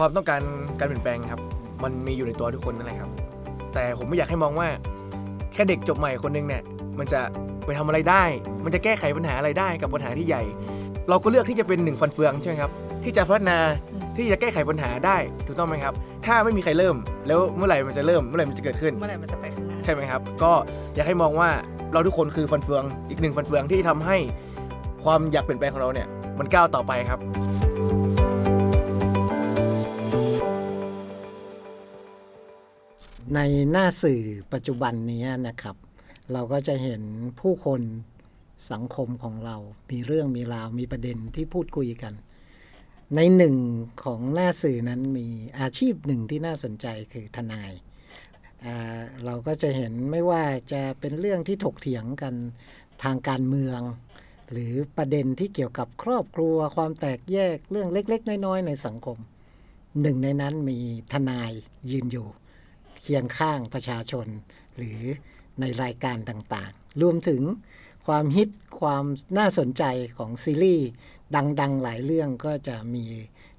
ความต้องการการเปลี่ยนแปลงครับ มันมีอยู่ในตัวทุกคนนั่นแหละครับ แต่ผมไม่อยากให้มองว่า แค่เด็กจบใหม่คนหนึงเนี่ยมันจะไปทำอะไรได้ มันจะแก้ไขปัญหาอะไรได้กับปัญหาที่ใหญ่ เราก็เลือกที่จะเป็นหนึ่งฟันเฟืองใช่ไหมครับ ที่จะพัฒนา ที่จะแก้ไขปัญหาได้ ถูกต้องไหมครับ ถ้าไม่มีใครเริ่ม แล้วเมื่อไหร่มันจะเริ่ม เมื่อไหร่มันจะเกิดขึ้น เมื่อไหร่มันจะไปข้างหน้า ใช่ไหมครับ ก็อยากให้มองว่าเราทุกคนคือฟันเฟือง อีกหนึ่งฟันเฟืองที่ทำให้ความอยากเปลี่ยนแปลงของเราเนี่ย มันก้าวต่อไปครับ ในหน้าสื่อปัจจุบันนี้นะครับ เราก็จะเห็นผู้คนสังคมของเรา มีเรื่องมีราว มีประเด็นที่พูดคุยกัน ในหนึ่งของหน้าสื่อนั้นมีอาชีพหนึ่งที่น่าสนใจคือทนายเราก็จะเห็นไม่ว่าจะเป็นเรื่องที่ถกเถียงกันทางการเมือง หรือประเด็นที่เกี่ยวกับครอบครัวความแตกแยกเรื่องเล็ก ๆ น้อย ๆ ในสังคม หนึ่งในนั้นมีทนายยืนอยู่ เคียงข้างประชาชน หรือในรายการต่างๆ รวมถึงความฮิตความน่าสนใจของซีรีส์ดัง ๆ หลายเรื่องก็จะมี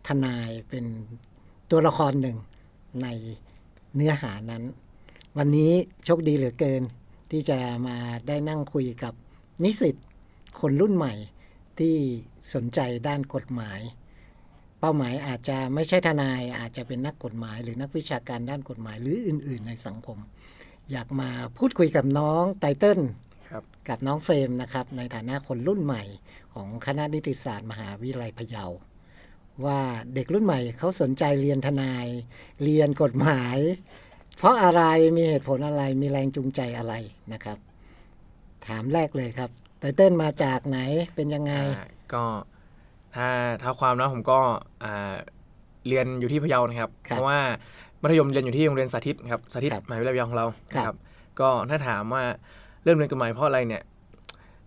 ทนายเป็นตัวละครหนึ่งในเนื้อหานั้น วันนี้โชคดีเหลือเกิน ที่จะมาได้นั่งคุยกับนิสิตคนรุ่นใหม่ที่สนใจด้านกฎหมาย เป้าหมายอาจจะไม่ใช่ทนายอาจจะเป็นนักกฎหมาย หรือนักวิชาการด้านกฎหมายหรืออื่น ๆ ในสังคม อยากมาพูดคุยกับน้องไตเติ้ลครับกับน้องเฟรมนะครับ ในฐานะคนรุ่นใหม่ของคณะนิติศาสตร์มหาวิทยาลัยพะเยา ว่าเด็กรุ่นใหม่เขาสนใจเรียนทนาย เรียนกฎหมาย เพราะอะไรมีเหตุผลอะไรมีแรงจูงใจอะไรนะครับ ถามแรกเลยครับไตเติ้ลมาจากไหนเป็นยังไงอ่าก็ ถ้าถ้าความนะผมก็อ่าเรียนอยู่ที่พะเยานะครับครับ เพราะว่ามัธยมเรียนอยู่ที่โรงเรียนสาธิตครับสาธิตครับมหาวิทยาลัยพะเยาของเราครับนะครับ ก็ถ้าถามว่าเริ่มเรียนกฎหมายเพราะอะไรเนี่ย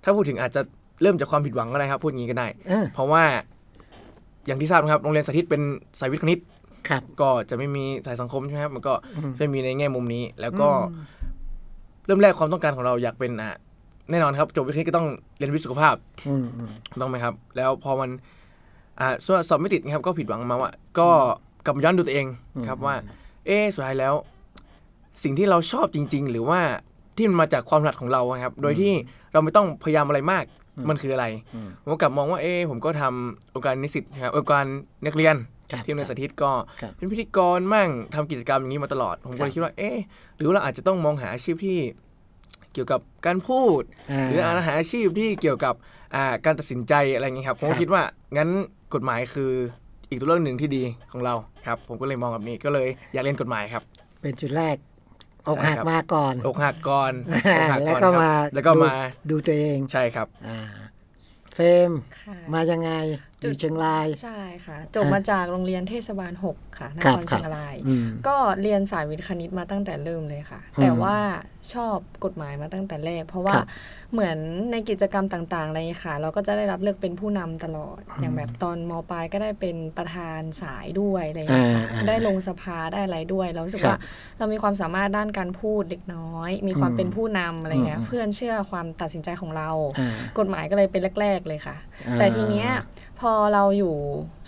ถ้าพูดถึงอาจจะเริ่มจากความผิดหวังก็ได้ครับ พูดอย่างนี้ก็ได้เออเพราะว่าอย่างที่ทราบนะครับโรงเรียนสาธิตเป็นสายวิทย์คณิตครับก็จะไม่มีสายสังคมใช่ไหมครับมันก็อืมจะมีในแง่มุมนี้ แล้วก็เริ่มแรกความต้องการของเราอยากเป็นอะแน่นอนครับจบวิทย์คณิตก็ต้องเรียนวิทย์สุขภาพอืมอืมต้องไหมครับ แล้วพอมัน อ่าสอบสอบไม่ติดนะครับก็ผิดหวังมาว่าก็กลับมาย้อนดูตัวเองครับว่า เอ๊ะสุดท้ายแล้ว สิ่งที่เราชอบจริง ๆ หรือว่าที่มันมาจากความถนัดของเราอะครับ โดยที่เราไม่ต้องพยายามอะไรมากมันคืออะไรอืมผมก็กลับมองว่าเอ๊ะผมก็ทำองค์การนิสิตนะครับองค์การนักเรียนครับที่โรงเรียนสาธิตก็ครับเป็นพิธีกรมั่งทำกิจกรรมอย่างนี้มาตลอด ผมก็เลยคิดว่าเอ๊ะหรือว่าเราอาจจะต้องมองหาอาชีพที่เกี่ยวกับการพูด หรืออาหาอาชีพที่เกี่ยวกับอ่าการตัดสินใจอะไรอย่างเงี้ยครับผมครัก็บคิดว่างั้น กฎหมายคืออีกตัวเลือกหนึ่งที่ดีของเราครับ ผมก็เลยมองแบบนี้ก็เลยอยากเรียนกฎหมายครับ เป็นจุดแรกอกใช่หักครับมาก่อนอกหักก่อนอกหักแล้วอนก็ครับมาแล้วก็ดูมาดูตัวเองใช่ครับอ่าเฟรมค่ะมายังไง อจุดยู่เชียงราย ใช่ค่ะ จบมาจากโรงเรียนเทศบาล 6 ค่ะนครัคบรครัเชีบยงรายอืมก็เรียนสายวิทย์คณิตมาตั้งแต่เริ่มเลยค่ะอืมแต่ว่าชอบกฎหมายมาตั้งแต่แรก เพราะว่าครับเหมือนในกิจกรรมต่างๆอะไรอย่างเงี้ยค่ะ เราก็จะได้รับเลือกเป็นผู้นำตลอด อย่างแบบตอนมปลายก็ได้เป็นประธานสายด้วยอะไรอย่างเงี้ยค่ะอ่าอ่าได้ลงสภาได้อะไรด้วยเรารู้สึกครับว่าเรามีความสามารถด้านการพูดเล็กน้อย มีความอืมเป็นผู้นำอะไรเงี้ยอืมเพื่อนเชื่อความตัดสินใจของเราอ่ากฎหมายก็เลยเป็นแรก ๆ เลยค่ะอ่าแต่ทีเนี้ยพ อเราอยู่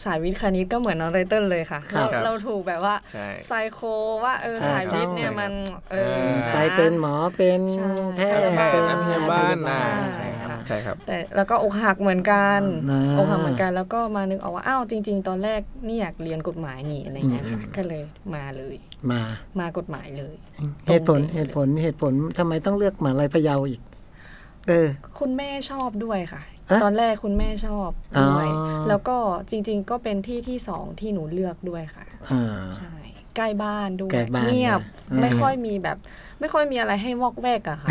สายวิทย์คณิตก็เหมือนน้องไตเติ้ลเลยค่ะ ครับ เราเราถูกแบบว่าใช่ ไซโคว่าเอออ่าสายวิทย์เนี่ยใช่ครับมันเออเออนะ ไปเป็นหมอเป็นใช่ แพทย์แพทย์เป็นนักพยาบาลพอ่าใช่ใช่ครับค่ะใช่ครับ แต่แล้วก็อกหักเหมือนกันอ่าอกหักเหมือนกันแล้วก็มานึกออกว่าอ้าวจริง ๆ ตอนแรกนี่อยากเรียนกฎหมายนี่อะไรเงี้ยค่ะอืมก็เลยมาเลย มา มากฎหมายเลย เหตุผลตรงเป๊ะเหตุผลเหตุผลทำไมต้องเลือกหมหาลัยพะเยาอีก เออ คุณแม่ชอบด้วยค่ะอะ ตอนแรกคุณแม่ชอบด้วยอ๋อแล้วก็จริง ๆ ก็เป็นที่ที่สองที่หนูเลือกด้วยค่ะอ่าใช่ใกล้บ้านด้วยใกล้บ้านเงียบนะไม่อืมค่อยมีแบบ ไม่ค่อยมีอะไรให้วอกแวกอะค่ะ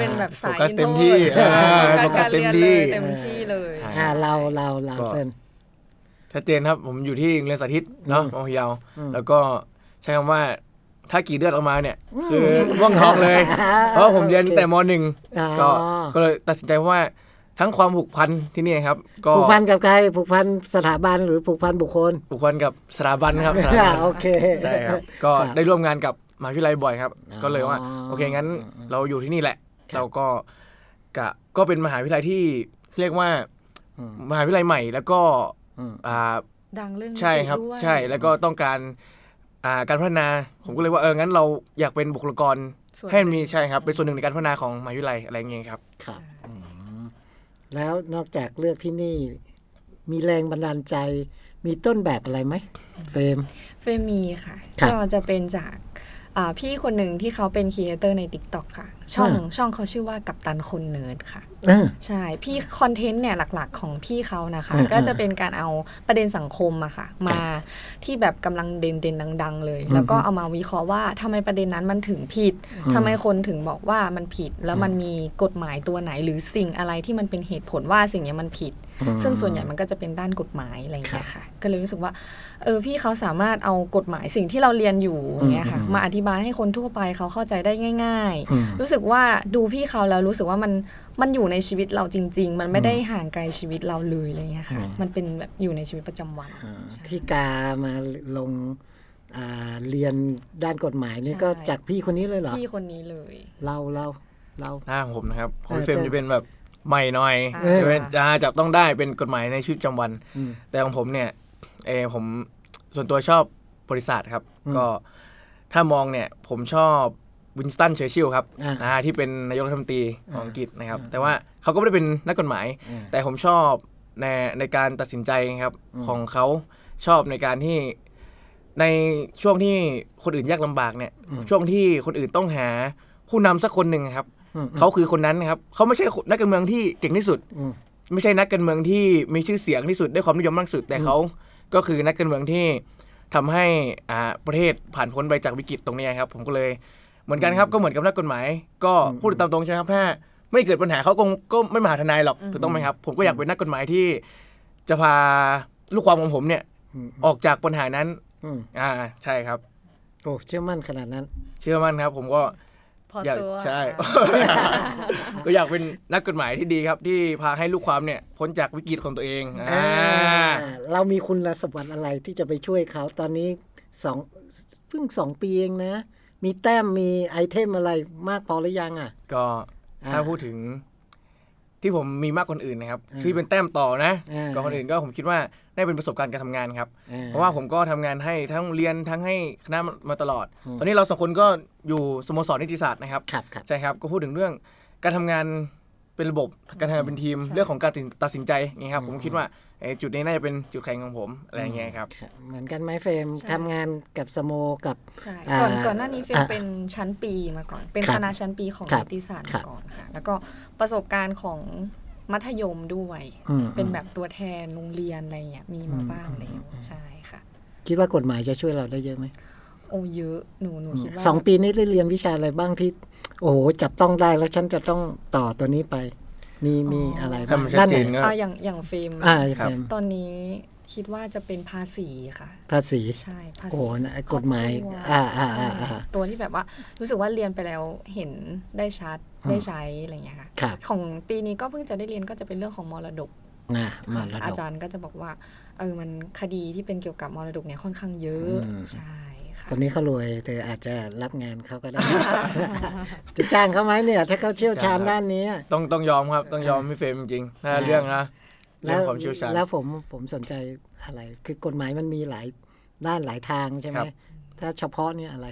เป็นแบบสายโฟกัสอินเต็มโทรที่ใช่อ่าโฟกัสการโฟกัสเต็เรีมยนที่เลยเต็มที่เลยใช่อ่าเราเราเราก็เพิ่นชัดเจนครับผมอยู่ที่โรงเรียนสาธิตเนาะอืมมอพะเยาอืมแล้วก็ใช้คำว่าถ้ากรีดเลือดออกมาเนี่ย คือว่วงทองเลย เพราะว่าผมเรียนตั้งแต่มหนึ่งอ๋อก็ก็เลยตัดสินใจว่า ทั้งความผูกพันที่นี่ครับ ก็ผูกพันกับใครผูกพันสถาบันหรือผูกพันบุคคล ผูกพันกับสถาบันครับสถาอ่าบันโอเคใช่ครับก็ครับได้ร่วมงานกับมหาวิทยาลัยบ่อยครับอ๋อก็เลยว่า โอเคงั้นอืมเราอยู่ที่นี่แหละครับเราก็กะก็เป็นมหาวิทยาลัยที่เรียกว่าอืมมหาวิทยาลัยใหม่แล้วก็อืมอ่าดังเรื่องนิติใช่ครับด้วยใช่แล้วก็ต้องการอ่าการพัฒนา ผมก็เลยว่าเอองั้นเราอยากเป็นบุคลากรส่วนให้มันมีใช่ครับเป็นส่วนหนึ่งในการพัฒนาของมหาวิทยาลัยอะไรอย่างเงี้ยครับครับอืม แล้วนอกจากเลือกที่นี่ มีแรงบันดาลใจ มีต้นแบบอะไรไหมเฟรมเฟรมมีค่ะครับก็จะเป็นจากอ่าพี่คนหนึ่งที่เขาเป็นครีเอเตอร์ใน t ิ k t o k ค่ะ ช่องอ่าช่องเขาชื่อว่ากัปตันคนเนิร์ดค่ะเออใช่พี่คอนเทนต์เนี่ยหลัก ๆ ของพี่เขานะคะอืมก็จะเป็นการเอาประเด็นสังคมอะค่ะ มาที่แบบกำลังเด่นเด่นๆดัง ๆ เลยอืมแล้วก็เอามาวิเคราะห์ว่าทำไมประเด็นนั้นมันถึงผิดอืมทำไมคนถึงบอกว่ามันผิด แล้วมันมีกฎหมายตัวไหน หรือสิ่งอะไรที่มันเป็นเหตุผลว่าสิ่งเนี้ยมันผิดอืมซึ่งส่วนใหญ่มันก็จะเป็นด้านกฎหมายอะไรอย่างเงี้ยค่ะ ก็เลยรู้สึกว่าเออพี่เขาสามารถเอากฎหมายสิ่งที่เราเรียนอยู่อย่างเงี้ยค่ะอืมมาอธิบายให้คนทั่วไปเขาเข้าใจได้ง่ายอืมๆรู้สึกว่าดูพี่เขาแล้วรู้สึกว่ามันมันอยู่ในชีวิตเราจริง ๆ มันไม่ได้ห่างไกลชีวิตเราเลยอะไรเงี้ยค่ะอืมมันเป็นแบบอยู่ในชีวิตประจำวันอ่าใช่ที่กามาลงอ่าเรียนด้านกฎหมายนี่ใช่ก็จากพี่คนนี้เลยเหรอ พี่คนนี้เลยเราเราเราหน้าของผมนะครับของเออพี่เฟรมแต่จะเป็นแบบใหม่หน่อยอ่าจะเป็นจะจับต้องได้เป็นกฎหมายในชีวิตประจำวันอืมแต่ของผมเนี่ยเออผมส่วนตัวชอบบริษัทครับอืมก็ถ้ามองเนี่ยผมชอบ วินสตันเชอร์ชิลล์ครับอ่าอ่าที่เป็นนายกรัฐมนตรีของอ่าอังกฤษนะครับอ่าแต่ว่าเขาก็ไม่ได้เป็นนักกฎหมาย อ่า แต่ผมชอบในในการตัดสินใจครับอืมของเขาชอบในการที่ในช่วงที่คนอื่นยากลำบากเนี่ยอืมช่วงที่คนอื่นต้องหาผู้นำสักคนหนึ่งครับอืมเขาคือคนนั้นครับเขาไม่ใช่นักการเมืองที่เก่งที่สุด อืม ไม่ใช่นักการเมืองที่มีชื่อเสียงที่สุดได้ความนิยมมากที่สุด แต่เขาก็คือนักการเมืองที่ทำให้อ่าประเทศผ่านพ้นไปจากวิกฤตตรงนี้ครับ ผมก็เลย เหมือนกันครับก็เหมือนกับนักกฎหมาย ก็พูดตามตรงใช่ไหมครับถ้าไม่เกิดปัญหาเขาคงก็ไม่มาหาทนายหรอกอืมถูกต้องไหมครับ ผมก็อยากเป็นนักกฎหมายที่ จะพาลูกความของผมเนี่ยอืมออกจากปัญหานั้นอืมอ่าใช่ครับ โอ้เชื่อมั่นขนาดนั้น เชื่อมั่นครับผมก็ พออยากตัวใช่อ่าก็อยากเป็นนักกฎหมายที่ดีครับ ที่พาให้ลูกความเนี่ยพ้นจากวิกฤตของตัวเองอ่า เรามีคุณสมบัติอะไรที่จะไปช่วยเขาตอนนี้สองเพิ่งสองปีเองนะ มีแต้มมีไอเทมอะไรมากพอหรือยังอะ ก็อ่าถ้าพูดถึง ที่ผมมีมากกว่าคนอื่นนะครับอ่าที่เป็นแต้มต่อนะอ่ากับคนอื่นก็ผมคิดว่าได้เป็นประสบการณ์การทำงานครับอ่เพราะว่าผมก็ทำงานให้ทั้งเรียนทั้งให้คณะมาตลอดอืมตอนนี้เราสองคนก็อยู่สโมสรนิติศาสตร์นะครับครับครับใช่ครับก็พูดถึงเรื่องการทำงาน เป็นระบบการทำงานเป็นทีมใช่เรื่องของการตัดสินใจอย่างเงี้ยครับอืผมมคิดว่าไอ้จุดนี้น่าจะเป็นจุดแข็งของผมอะไรอย่างเงี้ยครับครับ เหมือนกันไหมเฟรมใช่ ทำงานกับสโมกับ ใช่อ่าก่อนก่อนหน้านี้เฟรมอ่าเป็นชั้นปีมาก่อน เป็นครับคณะชั้นปีของครับนิติศาสตร์ครัมาบ ก่อนค่ะ แล้วก็ประสบการณ์ของมัธยมด้วย อืมเป็นแบบตัวแทนโรงเรียนอะไรเงี้ยมีมาอืมบ้างแล้วอืมใช่ค่ะ คิดว่ากฎหมายจะช่วยเราได้เยอะไหมโอ้เยอะหนูหนูคิดว่าสองปีนี้ได้เรียนวิชาอะไรบ้างที่ โอ้โหจับต้องได้แล้วฉันจะต้องต่อตัวนี้ไป มีมีอะไรถ้าบ้างมันชัดเจนไหก็เอาอย่างอย่างเฟรมอ่าครับเฟรมตอนนี้คิดว่าจะเป็นภาษีค่ะ ภาษีใช่ภาษีโอ้โหนะไอ้กฎหมายครอบครัวอ่าอ่าใช่อ่าอ่าค่ะตัวที่แบบว่ารู้สึกว่าเรียนไปแล้วเห็นได้ชัดอืมได้ใช้อะไรเงี้ยค่ะครับของปีนี้ก็เพิ่งจะได้เรียนก็จะเป็นเรื่องของมรดกอ่ามาระอาดกจารย์ก็จะบอกว่าเออมันคดีที่เป็นเกี่ยวกับมรดกเนี่ยค่อนข้างเยอะอืมใช่ ค่ะคนนี้เขารวยเธออาจจะรับงานเขาก็ได้ จะจ้างเขาไหมเนี่ย ถ้าเขาเชี่ยวชาญด้านนี้ ต้องต้องยอมครับ ต้องยอมพี่เฟรมจริงๆถ้าอ่าเรื่องนะเรื่แล้องวความเชี่ยวชาญแล้วผมผมสนใจอะไร คือกฎหมายมันมีหลายด้านหลายทางใช่ไหมครับถ้าเฉพาะเนี่ยอะไร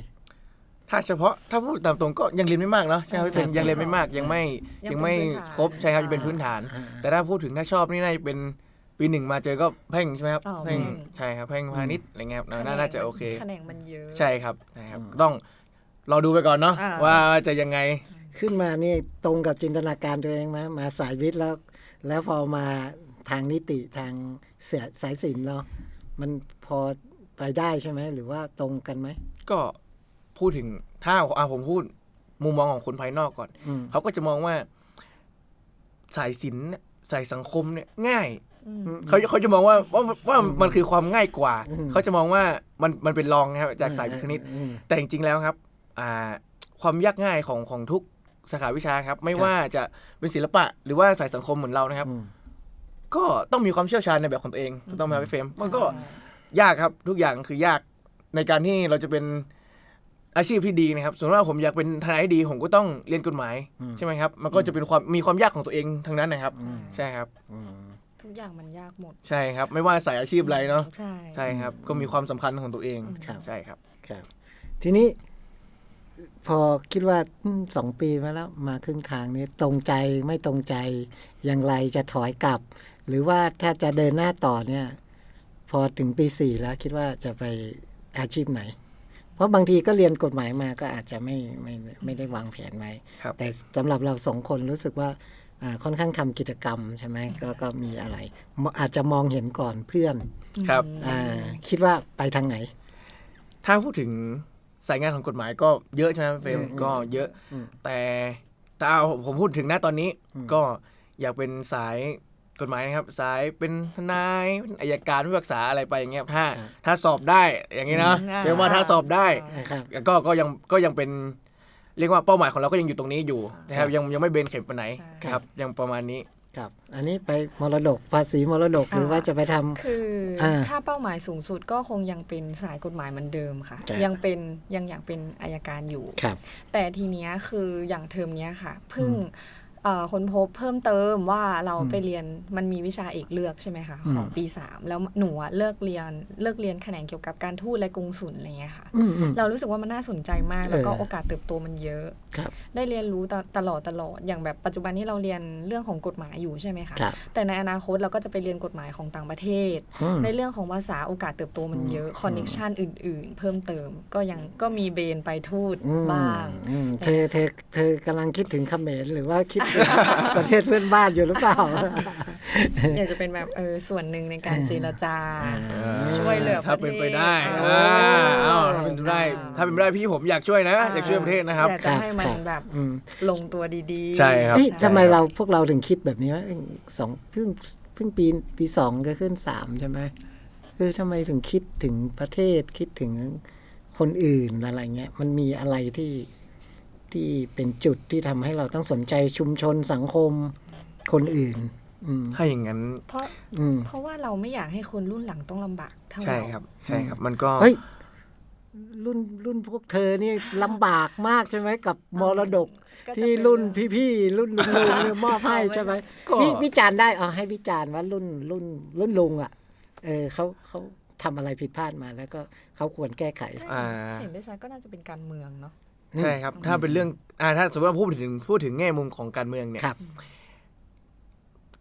ถ้าเฉพาะถ้าพูดตามตรงก็ยังเรียนไม่มากเนาะใช่ครับพี่เฟรมครับยังเรียนไม่มากยังไม่ยังยังไม่เป็นพื้นฐานครบใช่ครับยังเป็นพื้นฐานอ่าแต่ถ้าพูดถึงถ้าชอบนี่น่าจะเป็น ปีหนึ่งมาเจอก็เพ่งใช่ไหมครับอ๋อเพ่งเพ่ง ใช่ครับเพ่งพาณิชย์อะไรเงี้ยครับแขนงน่าน่าจะโอเคแขนงมันเยอะ ใช่ครับใช่ครับ อืม ต้องรอดูไปก่อนเนาะอ่า ว่าจะยังไง ขึ้นมานี่ตรงกับจินตนาการตัวเองไหมมาสายวิทย์แล้ว แล้วพอมาทางนิติทางเสียสายศิลป์เนาะมันพอไปได้ใช่ไหมหรือว่าตรงกันไหมก็พูดถึงถ้าอะผมพูดมุมมองของคนภายนอกก่อน อืม เขาก็จะมองว่าสายศิลป์เนี่ยสายสังคมเนี่ยง่ายอืม เขาเขาจะมองว่าว่าว่ามันคือความง่ายกว่าอืมเขาจะมองว่ามันมันเป็นรองนะครับจากสายวิทย์คณิตอืมแต่จริงๆแล้วครับอ่าความยากง่ายของของทุกสาขาวิชาครับ ไม่ครับว่าจะเป็นศิลปะหรือว่าสายสังคมเหมือนเรานะครับอืมก็ต้องมีความเชี่ยวชาญในแบบของตัวเองถูกต้องไหมครับพี่เฟรมมันก็ยากครับทุกอย่างคือยากในการที่เราจะเป็นอาชีพที่ดีนะครับส่วนว่าผมอยากเป็นทนายที่ดีผมก็ต้องเรียนกฎหมายอืมใช่ไหมครับ มันก็จะเป็นความมีความยากของตัวเองทั้งนั้นนะครับอืมใช่ครับอืม ทุกทุกอย่างมันยากหมด ใช่ครับ ไม่ว่าสายอาชีพอะไรเนาะใช่ ใช่ครับ ก็มีความสำคัญของตัวเองครับ ใช่ครับ ครับ ทีนี้ พอคิดว่าอืมสองปีมาแล้วมาครึ่งทางนี้ตรงใจไม่ตรงใจอย่างไรจะถอยกลับ หรือว่าถ้าจะเดินหน้าต่อเนี่ย พอถึงปีสี่แล้วคิดว่าจะไปอาชีพไหน เพราะบางทีก็เรียนกฎหมายมาก็อาจจะไม่ไม่ไม่ได้วางแผนไว้ครับ แต่สำหรับเราสองคนรู้สึกว่าอ่า ค่อนข้างทำกิจกรรมใช่ไหมก็ก็มีอะไรมอาจจะมองเห็นก่อนเพื่อนครับอ่าคิดว่าไปทางไหน ถ้าพูดถึงสายงานของกฎหมายก็เยอะใช่ไหมเฟรมอืมก็เยอะอืมแต่ถ้าเอาผมพูดถึงหน้าตอนนี้อืมก็อยากเป็นสายกฎหมายนะครับ สายเป็นทนายเป็นอายการผู้พิพากษาอะไรไปอย่างเงี้ยถ้าครับถ้าสอบได้อย่างนี้นะอืมเรียกว่าถ้าสอบได้นะครับก็ก็ยังก็ยังเป็น เรียกว่าเป้าหมายของเราก็ยังอยู่ตรงนี้อยู่นะครับครับยังยังไม่เบนเข็มไปไหนใช่ ครับยังประมาณนี้ ครับ อันนี้ไปมรดกภาษีมรดกหรือว่าจะไปทำ คืออา ถ้าเป้าหมายสูงสุดก็คงยังเป็นสายกฎหมายเหมือนเดิมค่ะครับยังเป็นยังอยากเป็นอายการอยู่ ครับ แต่ทีเนี้ยคืออย่างเทอมเนี้ยค่ะเพิ่งอืมเอ่อ ค้นพบเพิ่มเติมว่าเราอืมไปเรียนมันมีวิชาเอกเลือกใช่ไหมคะอืมของปี3แล้วหนูอะเลิกเรียนเลิกเรียนแขนงเกี่ยวกับการทูตและกงสุลอะไรเงี้ยค่ะอืมอืมเรารู้สึกว่ามันน่าสนใจมาก แล้วก็เออโอกาสเติบโตมันเยอะครับได้เรียนรู้ตตลอดตลอดอย่างแบบปัจจุบันนี้เราเรียนเรื่องของกฎหมายอยู่ใช่ไหมคะครับแต่ในอนาคตเราก็จะไปเรียนกฎหมายของต่างประเทศอืมในเรื่องของภาษาโอกาสเติบโตมันเยอะคอนเน็ชันอื่น ๆ เพิ่มเติมก็ยังก็มีเบนไปทูตอืมบ้างอืมเธอเธอเธอกำลังคิดถึงเขมรหรือว่าคิดถึงประเทศเพื่อนบ้านอยู่หรือเปล่า อยากจะเป็นแบบเออส่วนหนึ่งในการเจรจาอ่าช่วยเหลือถ้าเป็นไปได้ประเทศอ่าเออเอาถ้าเป็นไปได้ ถ้าเป็นไปได้พี่ผมอยากช่วยนะ อยากช่วยประเทศนะครับอยากจะให้มันครับแบบอืมลงตัวดีๆ ใช่ครับเอ้ยใช่ทำไมเราพวกเราถึงคิดแบบนี้ว่าเอ้ยสองเพิ่งเพิ่งปีปีสองก็ขึ้นสามใช่ไหมเออทำไมถึงคิดถึงประเทศคิดถึงคนอื่นอะไรเงี้ย มันมีอะไรที่ ที่เป็นจุดที่ทำให้เราต้องสนใจชุมชนสังคมคนอื่นอืมถ้าอย่างนั้น เพราะอืมเพราะว่าเราไม่อยากให้คนรุ่นหลังต้องลำบากเท่าใช่เราครับ ใช่ครับ มันก็เฮ้ยรุ่นรุ่นพวกเธอนี่ลำบากมากใช่ไหมกับมรดกก็จะที่เป็นรุ่นเรื่องพี่ๆรุ่นลุงๆเนี่ยมอบให้ใช่ไหมก็วิวิจารณ์ได้เอาให้วิจารณ์ว่ารุ่นรุ่นรุ่นลุงอะ เออเขาเขาทำอะไรผิดพลาดมาแล้วก็เขาควรแก้ไขอ่าเห็นได้ชัดก็น่าจะเป็นการเมืองเนาะ ใช่ครับ ถ้าเป็นเรื่องอ่าถ้าสมมติว่าพูดถึงพูดถึงแง่มุมของการเมืองเนี่ยครับ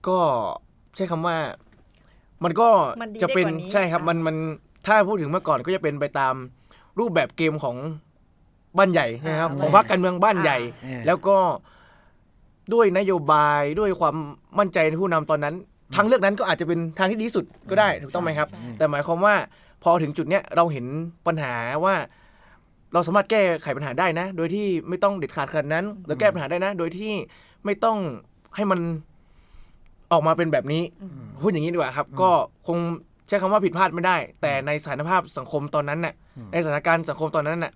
ก็ใช้คำว่า มันก็มันดีจะเป็นได้กว่านี้ใช่ครับอะมันมันถ้าพูดถึงเมื่อก่อนก็จะเป็นไปตามรูปแบบเกมของบ้านใหญ่นะครับอ่าของพรรคการเมืองบ้านใหญ่อ่าแล้วก็ด้วยนโยบายด้วยความมั่นใจในผู้นำตอนนั้น ทางเลือกนั้นก็อาจจะเป็นทางที่ดีที่สุดก็ได้ถูกต้องไหมครับใช่แต่หมายความว่าพอถึงจุดเนี้ยเราเห็นปัญหาว่า เราสามารถแก้ไขปัญหาได้นะ โดยที่ไม่ต้องเด็ดขาดขนาดนั้นเราแก้ปัญหาได้นะ โดยที่ไม่ต้องให้มันออกมาเป็นแบบนี้อืมพูดอย่างนี้ดีกว่าครับ ก็คงใช้คำว่าผิดพลาดไม่ได้ แต่ในสถานภาพสังคมตอนนั้นน่ะอืมในสถานการณ์สังคมตอนนั้นน่ะ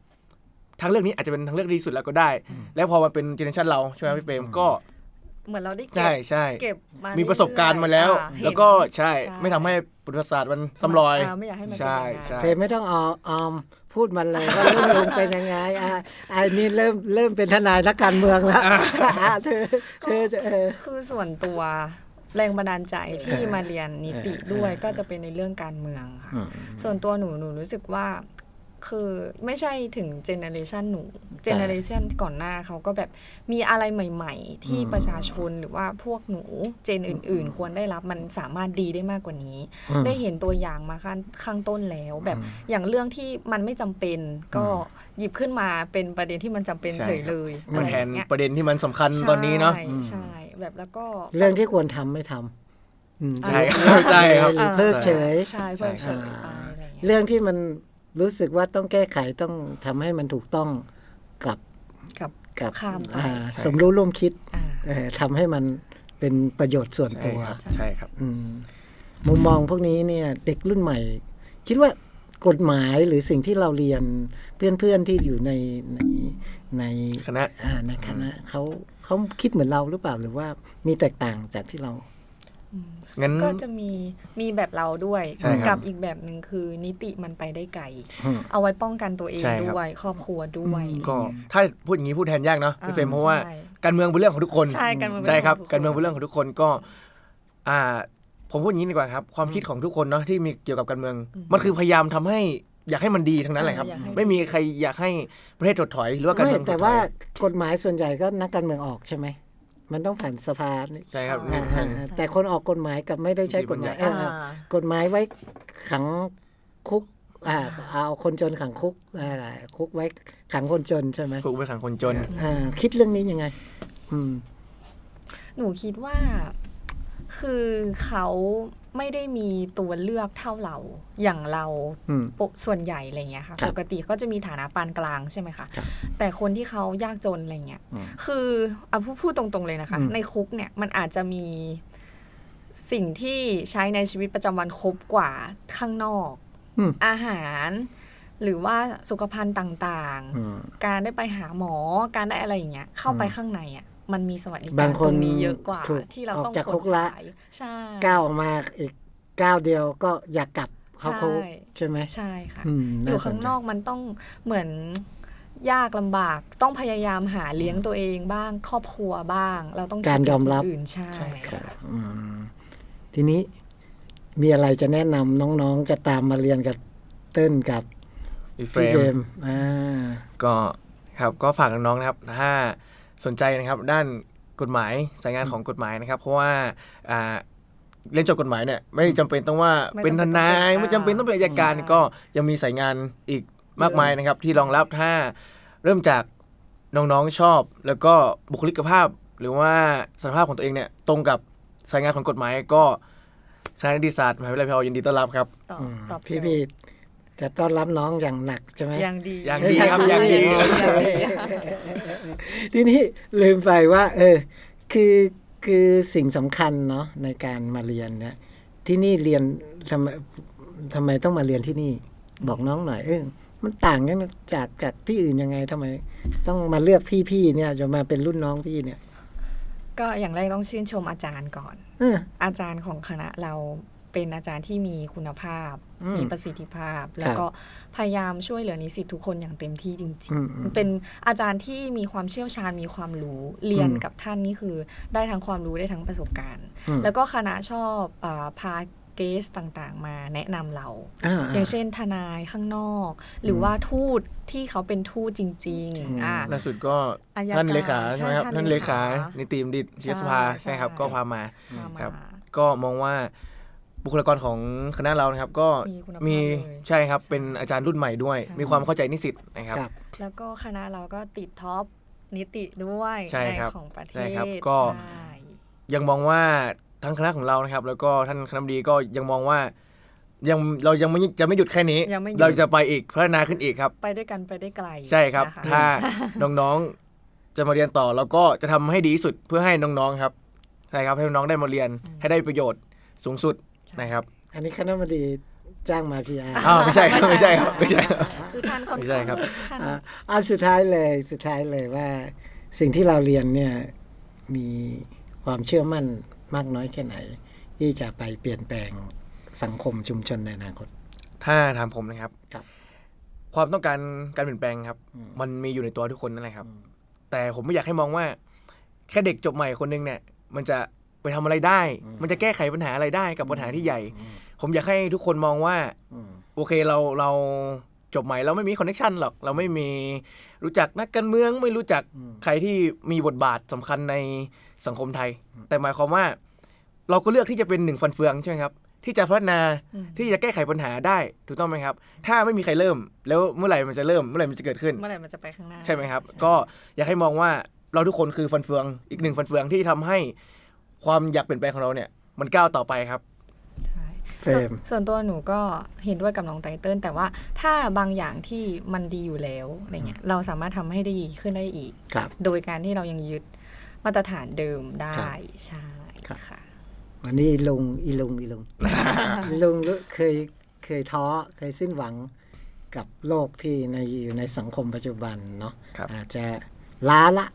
ทางเลือกนี้อาจจะเป็นทางเลือกดีที่สุดแล้วก็ได้ แล้วพอมันเป็นเจเนอเรชันเราใช่ไหมพี่เปรมก็ เหมือนเราได้เก็ใช่บใช่เก็บมามีประสบการณ์มาแล้วอ่าเห็นแล้วก็ใช่ใช่ไม่ทำให้ประวัติศาสตร์มันซ้ำรอยาไม่อยากให้มันเป็นใช่อย่างนั้นใช่เฟรมไม่ต้องออออม พูดมันเลยว่ารุ่นลุงเป็นยังไงอะไอ้นี่เริ่มเริ่มเป็นทนายนักการเมืองแล้วอะเธอเธอจะเออคือส่วนตัวแรงบันดาลใจที่เออมาเรียนนิติเออด้วยเออก็จะเป็นในเรื่องการเมืองค่ะอืมส่วนตัวหนูหนูรู้สึกว่า คือไม่ใช่ถึงเจเนอเรชันหนูเจเนอเรชันก่อนหน้าเขาก็แบบมีอะไรใหม่ ๆ ที่อืมประชาชนหรือว่าพวกหนูเจนอื่น ๆ ควรได้รับมันสามารถดีได้มากกว่านี้อืมได้เห็นตัวอย่างมาข้างข้างต้นแล้ว แบบอืมอย่างเรื่องที่มันไม่จำเป็นก็หยิบขึ้นมาเป็นประเด็นที่มันจำเป็นใช่เฉยเลยมันอะไรแทอนย่างเงี้ยประเด็นที่มันสำคัญตอนนี้เนาะใช่ใช่แบบแล้วก็เรื่องที่ควรทำไม่ทำอืมใช่ครับใช่ครับหรือเพิกเฉยใช่เพิ่มเฉยอ่าไปอะไรอย่างเงี้ยเรื่องที่มัน รู้สึกว่าต้องแก้ไขต้องทำให้มันถูกต้องกลับกับกับข้ามไปอ่าสมรู้ร่วมคิดอ่าเอ่อทำให้มันเป็นประโยชน์ส่วนใช่ตัวครับใช่ครับอืมมุมมองพวกนี้เนี่ย เด็กรุ่นใหม่ คิดว่ากฎหมายหรือสิ่งที่เราเรียนเพื่อนๆที่อยู่ในในในคณะอ่าในคณะเขาเขาคิดเหมือนเราหรือเปล่าหรือว่ามีแตกต่างจากที่เรา งั้นก็จะมีมีแบบเราด้วยใช่ครับกับอีกแบบหนึ่งคือนิติมันไปได้ไกลอืมเอาไว้ป้องกันตัวเองใช่ครับด้วยครอบครัวด้วยก็ถ้าพูดอย่างนี้พูดแทนยากเนาะพี่เฟรมเพราะว่าใช่การเมืองเป็นเรื่องของทุกคนใช่การเมืองเป็นใช่ครับเรื่องของทุกคนการเมืองเป็นเรื่องของทุกคนก็ อ่า ผมพูดอย่างนี้ดีกว่าครับ ความคิดของทุกคนเนาะที่มีเกี่ยวกับการเมืองอืมมันคือพยายามทำให้อยากให้มันดีทั้งนั้นแหละครับเอออยากให้ไม่มีใครอยากให้ประเทศถดถอยหรือว่าการไม่เมืองถดถอยแต่ว่ากฎหมายส่วนใหญ่ก็นักการเมืองออกใช่ไหม มันต้องผ่านสภานี่ใช่ครับอ่าอ่าอ่าแต่คนออกกฎหมายกับไม่ได้ใช้กฎหมายเออเออกฎหมายไว้ขังคุกอ่าเอาคนจนขังคุกอ่าคุกไว้ขังคนจนใช่ไหมถูกไปขังคนจนอ่าคิดเรื่องนี้ยังไง อืม หนูคิดว่า คือเขา ไม่ได้มีตัวเลือกเท่าเราอย่างเราอืมปกส่วนใหญ่อะไรเงี้ยค่ะครับปกติก็จะมีฐานะปานกลางใช่ไหมคะครับแต่คนที่เขายากจนอะไรเงี้ยอืมคือเอาพูดพูดตรงๆเลยนะคะอืมในคุกเนี่ยมันอาจจะมีสิ่งที่ใช้ในชีวิตประจำวันครบกว่าข้างนอกอืมอาหารหรือว่าสุขภัณฑ์ต่างอืมๆการได้ไปหาหมอ การได้อะไรอย่างเงี้ย เข้าไปอืมข้างในอะ มันมีสวัสดิกาบารงคนตรงนี้เยอะกว่าถูกที่เราออกต้องจากขคุนกละขายใช่ก้าวออกมาอีกก้าวเดียวก็อยากกลับเข้าคุกใช่ใช่ไหมใช่ค่ะอืมอยู่สข้างใจนอกมันต้องเหมือนยากลำบากต้องพยายามหาเลี้ยงตัวเองบ้างครอบครัวบ้าง เราต้องคิดการยอมรับถึงคนอื่นใช่ใช่ครับอืมทีนี้มีอะไรจะแนะนำน้องๆจะตามมาเรียนกับเต้นกับอีเฟรพี่เบมมอ่าก็ครับก็ฝากน้องๆนะครับ ถ้า สนใจนะครับด้านกฎหมายสายงานของกฎหมายนะครับ เพราะว่าอ่าเรียนจบกฎหมายเนี่ยไม่จำเป็นต้องว่าไม่เป็นทจำเป็นนายต้องเป็นไม่จำเป็นต้องเป็นอัยการใช่ก็ยังมีสายงานอีกมากมายนะครับ ที่รองรับถ้าเริ่มจากน้องๆชอบ แล้วก็บุคลิกภาพ หรือว่าสภาพของตัวเองเนี่ยตรงกับสายงานของกฎหมายก็คณะนิติศาสตร์มหาวิทยาลัยพะเยายินดีต้อนรับครับตอบอืมตอบโจพี่ทย์พี่ จะต้อนรับน้องอย่างหนักใช่ไหมยังดียังดีครับยังดียังดีทีนี้ลืมไปว่า เออ คือคือสิ่งสำคัญเนาะในการมาเรียนเนี่ยที่นี่เรียนทำไมทำไมต้องมาเรียนที่นี่ บอกน้องหน่อยเออมันต่างกันจากจากที่อื่นยังไงทำไม ต้องมาเลือกพี่ๆเนี่ย จะมาเป็นรุ่นน้องพี่เนี่ย ก็อย่างแรกต้องชื่นชมอาจารย์ก่อนเอออาจารย์ของคณะเรา เป็นอาจารย์ที่มีคุณภาพอืมมีประสิทธิภาพ แล้วก็พยายามช่วยเหลือนิสิตทุกคนอย่างเต็มที่จริงอืมอืมๆเป็นอาจารย์ที่มีความเชี่ยวชาญมีความรู้เรียนอืมกับท่านนี่คือ ได้ทั้งความรู้ได้ทั้งประสบการณ์อืมแล้วก็คณะชอบอาพาเกสต่างๆ มาแนะนำเราอ่าอย่างเช่นทนายข้างนอก หรือว่าทูตที่เขาเป็นทูตจริงอืมๆอ่าล่าสุดก็อายการท่านเลขาใช่ไหมครับใช่ท่านเลขาท่านเลขานิติบัณฑิตใช่ยสภาใช่ใช่ครับก็พามาพามาครับก็มองว่า บุคลากรของคณะเรานะครับก็มีคุณภาพมีเลยใช่ครับ ใช่เป็นอาจารย์รุ่นใหม่ด้วย ใช่ มีความเข้าใจนิสิตนะครับ ครับ แล้วก็คณะเราก็ติดท็อปนิติด้วยใช่ครับของประเทใช่ศครับก็ ใช่ยังมองว่าทั้งคณะของเรานะครับ แล้วก็ท่านคณะบดีก็ยังมองว่า ยังเรายังไม่จะไม่หยุดแค่นี้ ยังไม่หยุดเราจะไปอีกพัฒนาขึ้นอีกครับ ไปด้วยกันไปได้ไกลใช่ครับ นะคะถ้าน้องๆจะมาเรียนต่อเราก็จะทำให้ดีที่สุดเพื่อให้น้องๆครับใช่ครับให้น้องๆได้มาเรียนให้ได้ประโยชน์สูงสุด นะครับอันนี้คณะบดีจ้างมาพีอาร์อ้าวไม่ใช่ครับไม่ใช่ครับไม่ใช่ครับ คือท่านค่อนไม่ใช่ข้างครับ ท่านอ่าอันสุดท้ายเลยสุดท้ายเลยว่า สิ่งที่เราเรียนเนี่ยมีความเชื่อมั่นมากน้อยแค่ไหน ที่จะไปเปลี่ยนแปลงสังคมชุมชนในอนาคต ถ้าถามผมนะครับ ครับความต้องการการเปลี่ยนแปลงครับ อืม มันมีอยู่ในตัวทุกคนนั่นแหละครับอืมแต่ผมไม่อยากให้มองว่า แค่เด็กจบใหม่คนนึงเนี่ย มันจะ ไปทำอะไรได้มันจะแก้ไขปัญหาอะไรได้กับปัญหาที่ใหญ่อืมผมอยากให้ทุกคนมองว่า อืม โอเคเราเราจบใหม่เราไม่มีคอนเนคชันหรอก เราไม่มีรู้จักนักการเมืองไม่รู้จักอืม ใครที่มีบทบาทสำคัญในสังคมไทยอืมแต่หมายความว่า เราก็เลือกที่จะเป็นหนึ่งฟันเฟืองใช่ไหมครับ ที่จะพัฒนาอืม ที่จะแก้ไขปัญหาได้ถูกต้องไหมครับ ถ้าไม่มีใครเริ่ม แล้วเมื่อไหร่มันจะเริ่มเมื่อไหร่มันจะเกิดขึ้น เมื่อไหร่มันจะไปข้างหน้าใช่ไหมครับ ก็อยากให้มองว่าเราทุกคนคือฟันเฟืองอีกหนึ่งฟันเฟืองที่ทำให้ ความอยากเปลี่ยนแปลงของเราเนี่ย มันก้าวต่อไปครับ ใช่เฟรส่วนมส่วนตัวหนูก็เห็นด้วยกับน้องไตเติ้ลแต่ว่าถ้าบางอย่างที่มันดีอยู่แล้วอะไรเงี้ยเราสามารถทำให้ดีขึ้นได้อีก ครับ โดยการที่เรายังยึดมาตรฐานเดิมได้ครับใช่ครับ ค่ะวันนี้ลุงอีลุงอีลุงลุงเคยเคยท้อเคยสิ้นหวังกับโลกที่ในอยู่ในสังคมปัจจุบันเนาะครับ อาจจะล้าละ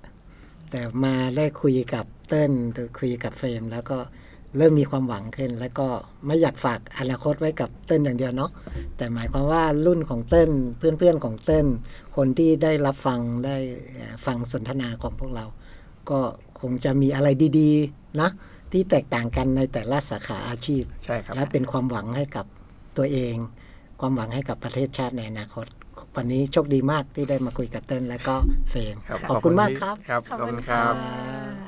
แต่มาได้คุยกับ เติ้ลหรือคุยกับเฟรม แล้วก็เริ่มมีความหวังขึ้น แล้วก็ไม่อยากฝากอนาคตไว้กับเติ้ลอย่างเดียวเนาะแต่หมายความว่ารุ่นของเติ้ลเพื่อนๆของเติ้ลคนที่ได้รับฟังได้เอ่อฟังสนทนาของพวกเรา ก็คงจะมีอะไรดีๆนะที่ที่แตกต่างกันในแต่ละสาขาอาชีพใช่ครับและเป็นความหวังให้กับตัวเอง ความหวังให้กับประเทศชาติในอนาคตวันนี้โชคดีมากที่ได้มาคุยกับเต้นและก็เฟรมครับ ขอบคุณมากที่ครับครับขอบขอบคุคุณณคครัรับครับ